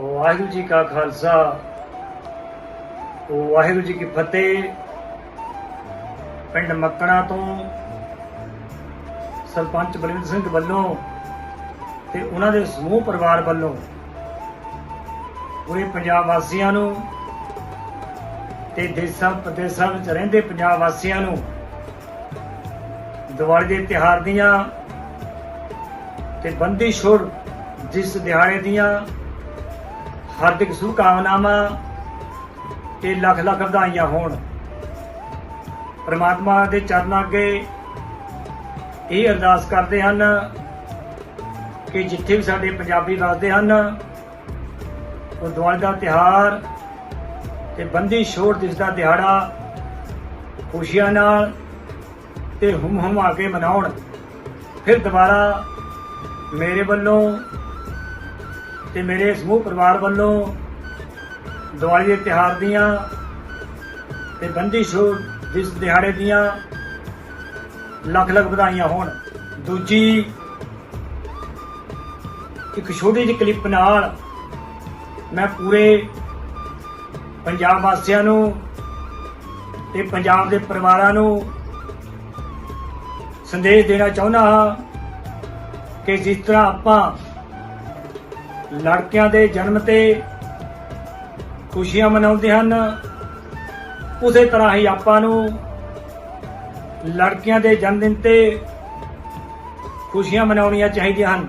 ਵਾਹਿਗੁਰੂ ਜੀ ਕਾ ਖਾਲਸਾ ਵਾਹਿਗੁਰੂ ਜੀ ਕੀ ਫਤਿਹ। ਪਿੰਡ ਮੱਕਣਾ ਤੋਂ ਸਰਪੰਚ ਬਲਵਿੰਦਰ ਸਿੰਘ ਵੱਲੋਂ ਤੇ ਉਹਨਾਂ ਦੇ ਸਮੂਹ ਪਰਿਵਾਰ ਵੱਲੋਂ ਪੂਰੇ ਪੰਜਾਬ ਵਾਸੀਆਂ ਨੂੰ ਤੇ ਦੇਸਾਂ ਪ੍ਰਦੇਸਾਂ ਵਿੱਚ ਰਹਿੰਦੇ ਪੰਜਾਬ ਵਾਸੀਆਂ ਨੂੰ ਦੀਵਾਲੀ ਦੇ ਤਿਉਹਾਰ ਦੀਆਂ ਤੇ ਬੰਦੀ ਛੋੜ ਜਿਸ ਦਿਹਾੜੇ ਦੀਆਂ ਹਾਰਦਿਕ ਸ਼ੁਭਕਾਮਨਾਵਾਂ ਤੇ ਲੱਖ ਲੱਖ ਵਧਾਈਆਂ ਹੋਣ। ਪ੍ਰਮਾਤਮਾ ਦੇ ਚਰਨਾਂ ਅੱਗੇ ਇਹ ਅਰਦਾਸ ਕਰਦੇ ਹਨ ਕਿ ਜਿੱਥੇ ਵੀ ਸਾਡੇ ਪੰਜਾਬੀ ਵੱਸਦੇ ਹਨ, ਉਹ ਦੀਵਾਲੀ ਦਾ ਤਿਹਾਰ ਤੇ ਬੰਦੀ ਛੋੜ ਦਿਵਸ ਦਾ ਦਿਹਾੜਾ ਖੁਸ਼ੀਆਂ ਨਾਲ ਤੇ ਹੁਮ ਹੁਮਾ ਕੇ ਮਨਾਉਣ। ਫਿਰ ਦੁਬਾਰਾ ਮੇਰੇ ਵੱਲੋਂ ਤੇ ਮੇਰੇ ਸਮੂਹ ਪਰਿਵਾਰ ਵੱਲੋਂ ਦੀਵਾਲੀ ਦੇ ਤਿਹਾਰ ਦੀਆਂ ਤੇ ਬੰਦੀ ਛੋੜ ਜਿਸ ਦਿਹਾੜੇ ਦੀਆਂ ਲੱਖ ਲੱਖ ਵਧਾਈਆਂ ਹੋਣ। ਦੂਜੀ ਇੱਕ ਛੋਟੀ ਜਿਹੀ ਕਲਿੱਪ ਨਾਲ ਮੈਂ ਪੂਰੇ ਪੰਜਾਬ ਵਾਸੀਆਂ ਨੂੰ ਤੇ ਪੰਜਾਬ ਦੇ ਪਰਿਵਾਰਾਂ ਨੂੰ ਸੰਦੇਸ਼ ਦੇਣਾ ਚਾਹੁੰਦਾ ਹਾਂ ਕਿ ਜਿਸ ਤਰ੍ਹਾਂ ਆਪਾਂ ਲੜਕਿਆਂ ਦੇ ਜਨਮ ਤੇ ਖੁਸ਼ੀਆਂ ਮਨਾਉਂਦੇ ਹਨ, ਉਸੇ ਤਰ੍ਹਾਂ ਹੀ ਆਪਾਂ ਨੂੰ ਲੜਕੀਆਂ ਦੇ ਜਨਮ ਦਿਨ ਤੇ ਖੁਸ਼ੀਆਂ ਮਨਾਉਣੀਆਂ ਚਾਹੀਦੀਆਂ ਹਨ।